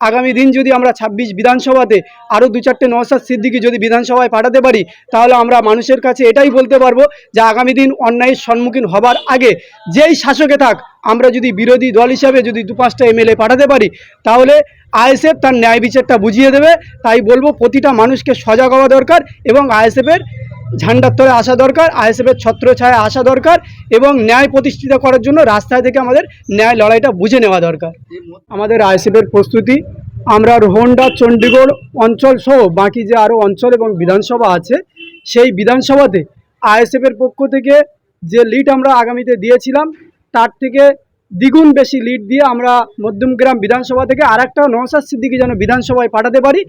আগামী দিন যদি আমরা ছাব্বিশ বিধানসভাতে আরও দু চারটে নওসাদ সিদ্দিকি যদি বিধানসভায় পাঠাতে পারি, তাহলে আমরা মানুষের কাছে এটাই বলতে পারব যে আগামী দিন অন্যায়ের সম্মুখীন হবার আগে যেই শাসকে থাক, আমরা যদি বিরোধী দল হিসাবে যদি দু পাঁচটা এমএলএ পাঠাতে পারি, তাহলে আইএসএফ তার ন্যায় বিচারটা বুঝিয়ে দেবে। তাই বলব, প্রতিটা মানুষকে সজাগ হওয়া দরকার এবং আইএসএফের ঝান্ডার তলে আসা দরকার, আইএসএফের ছত্রছায়া আসা দরকার এবং ন্যায় প্রতিষ্ঠিত করার জন্য রাস্তায় থেকে আমাদের ন্যায় লড়াইটা বুঝে নেওয়া দরকার। আমাদের আইএসএফের প্রস্তুতি, আমরা রোহন্ডা চণ্ডীগড় অঞ্চল সহ বাকি যে আরও অঞ্চল এবং বিধানসভা আছে, সেই বিধানসভাতে আইএসএফের পক্ষ থেকে যে লিড আমরা আগামীতে দিয়েছিলাম, তার থেকে দ্বিগুণ বেশি লিড দিয়ে আমরা মধ্যমগ্রাম বিধানসভা থেকে আর একটা নওসাদ সিদ্দিকি যেন বিধানসভায় পাঠাতে পারি,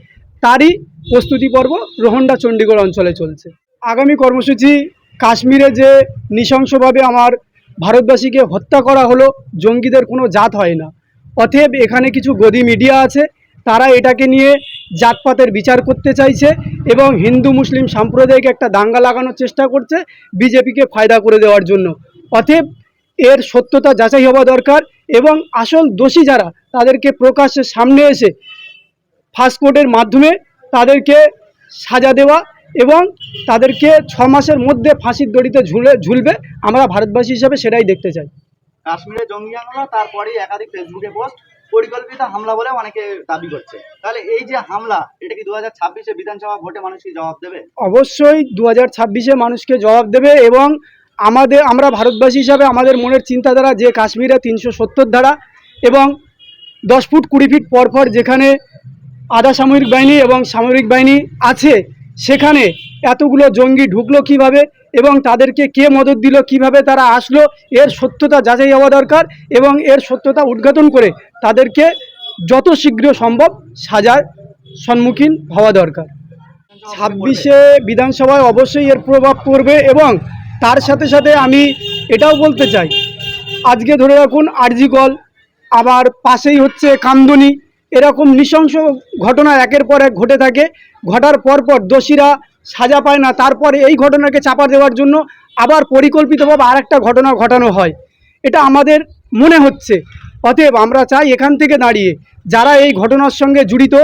তারই প্রস্তুতি পর্ব রোহন্ডা চণ্ডীগড় অঞ্চলে চলছে। আগামী কর্মসূচি কাশ্মীরে যে নৃশংসভাবে আমার ভারতবাসীকে হত্যা করা হলো, জঙ্গিদের কোনো জাত হয় না। অতএব এখানে কিছু গদি মিডিয়া আছে, তারা এটাকে নিয়ে জাতপাতের বিচার করতে চাইছে এবং হিন্দু, মুসলিম সাম্প্রদায়িক একটা দাঙ্গা লাগানোর চেষ্টা করছে বিজেপিকে ফায়দা করে দেওয়ার জন্য। অতএব এর সত্যতা যাচাই হওয়া দরকার এবং আসল দোষী যারা, তাদেরকে প্রকাশ্যে সামনে এসে ফাস্ট কোর্টের মাধ্যমে তাদেরকে সাজা দেওয়া এবং তাদেরকে ছ মাসের মধ্যে ফাঁসির দড়িতে ঝুলে ঝুলবে। আমরা ভারতবাসী হিসাবে সেটাই দেখতে চাই। কাশ্মীরে জঙ্গি হামলা তারপরেই একাধিক ফেসবুকে পোস্ট পরিকল্পিত হামলা বলে অনেকে দাবি করছে। তাহলে এই যে হামলা এটা কি দু হাজার ছাব্বিশে বিধানসভা ভোটে মানুষকে জবাব দেবে? অবশ্যই দু হাজার ছাব্বিশে মানুষকে জবাব দেবে এবং আমাদের আমরা ভারতবাসী হিসাবে আমাদের মনের চিন্তাধারা যে কাশ্মীরে তিনশো সত্তর ধারা এবং দশ ফুট কুড়ি ফিট পর পর যেখানে আধা সামরিক বাহিনী এবং সামরিক বাহিনী আছে সেখানে এতগুলো জঙ্গি ঢুকলো কীভাবে এবং তাদেরকে কে মদত দিল, কীভাবে তারা আসলো, এর সত্যতা যাচাই হওয়া দরকার এবং এর সত্যতা উদ্ঘাটন করে তাদেরকে যত শীঘ্র সম্ভব সাজার সম্মুখীন হওয়া দরকার। ছাব্বিশে বিধানসভায় অবশ্যই এর প্রভাব পড়বে এবং তার সাথে সাথে আমি এটাও বলতে চাই, আজকে ধরে রাখুন আরজিকল আবার পাশেই হচ্ছে কামদুনি। এরকম নৃশংস ঘটনা একের পর এক ঘটে থাকে। ঘটার পর পর দোষীরা সাজা পায় না। তারপরে এই ঘটনাকে চাপা দেওয়ার জন্য আবার পরিকল্পিতভাবে আরেকটা ঘটনা ঘটানো হয়। এটা আমাদের মনে হচ্ছে। অতএব আমরা চাই এখান থেকে দাঁড়িয়ে যারা এই ঘটনার সঙ্গে জড়িত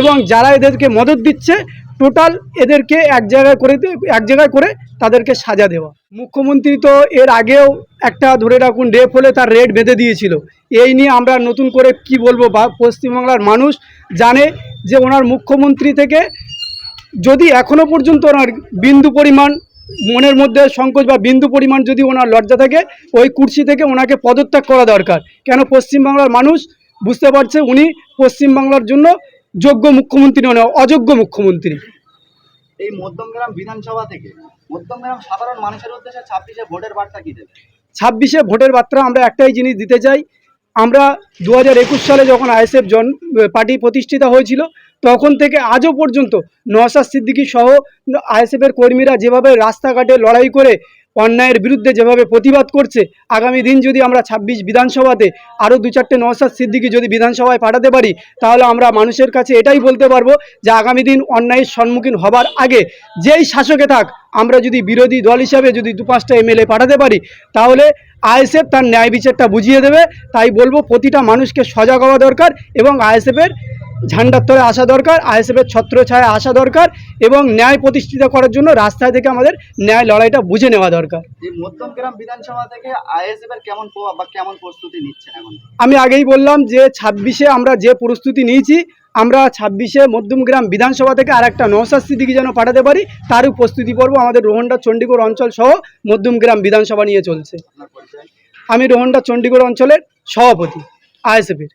এবং যারা এদেরকে মদত দিচ্ছে, টোটাল এদেরকে এক জায়গায় করে এক জায়গায় করে তাদেরকে সাজা দেওয়া। মুখ্যমন্ত্রী তো এর আগেও একটা ধরে রাখুন রেপ হলে তার রেট বেঁধে দিয়েছিল। এই নিয়ে আমরা নতুন করে কি বলব বা পশ্চিমবাংলার মানুষ জানে যে ওনার মুখ্যমন্ত্রী থেকে যদি এখনও পর্যন্ত ওনার বিন্দু পরিমাণ মনের মধ্যে সংকোচ বা বিন্দু পরিমাণ যদি ওনার লজ্জা থাকে, ওই কুর্সি থেকে ওনাকে পদত্যাগ করা দরকার। কেন পশ্চিমবাংলার মানুষ বুঝতে পারছে উনি পশ্চিমবাংলার জন্য যোগ্য মুখ্যমন্ত্রী নয় অযোগ্য মুখ্যমন্ত্রী। এই মধ্যমগ্রাম বিধানসভা থেকে মধ্যমগ্রাম সাধারণ মানুষের উদ্দেশ্যে ছাব্বিশে ভোটের বার্তা কি দেবে? ছাব্বিশে ভোটের বার্তা আমরা একটাই জিনিস দিতে চাই। আমরা দু হাজার একুশ সালে যখন আইএসএফ জন পার্টি প্রতিষ্ঠিত হয়েছিল, তখন থেকে আজও পর্যন্ত নওশাদ সিদ্দিকি সহ আইএসএফের কর্মীরা যেভাবে রাস্তাঘাটে লড়াই করে অন্যায়ের বিরুদ্ধে যেভাবে প্রতিবাদ করছে, আগামী দিন যদি আমরা ছাব্বিশ বিধানসভাতে আরও দু চারটে নওশাদ সিদ্দিকি যদি বিধানসভায় পাঠাতে পারি, তাহলে আমরা মানুষের কাছে এটাই বলতে পারব যে আগামী দিন অন্যায়ের সম্মুখীন হবার আগে যেই শাসকে থাক, আমরা যদি বিরোধী দল হিসাবে যদি দু পাঁচটা এমএলএ পাঠাতে পারি, তাহলে আইএসএফ তার ন্যায় বিচারটা বুঝিয়ে দেবে। তাই বলব, প্রতিটা মানুষকে সজাগ হওয়া দরকার এবং আইএসএফের ঝান্ডার তলে আসা দরকার আইএসএফের ছত্রছায়া আসা দরকার এবং ন্যায় প্রতিষ্ঠিত করার জন্য রাস্তায় থেকে আমাদের ন্যায় লড়াইটা বুঝে নেওয়া দরকার। মধ্যমগ্রাম বিধানসভা থেকে আইএসএফ কেমন বা কেমন প্রস্তুতি নিচ্ছেন এখন? আমি আগেই বললাম যে ছাব্বিশে আমরা যে প্রস্তুতি নিয়েছি আমরা ছাব্বিশে মধ্যমগ্রাম বিধানসভা থেকে আর একটা নৌসাদ সিদ্দিকি যেন পাঠাতে পারি তারও প্রস্তুতি পর্ব আমাদের রোহন্ডা চণ্ডীগড় অঞ্চল সহ মধ্যমগ্রাম বিধানসভা নিয়ে চলছে। আমি রোহন্ডা চণ্ডীগড় অঞ্চলের সভাপতি আইএসএফের।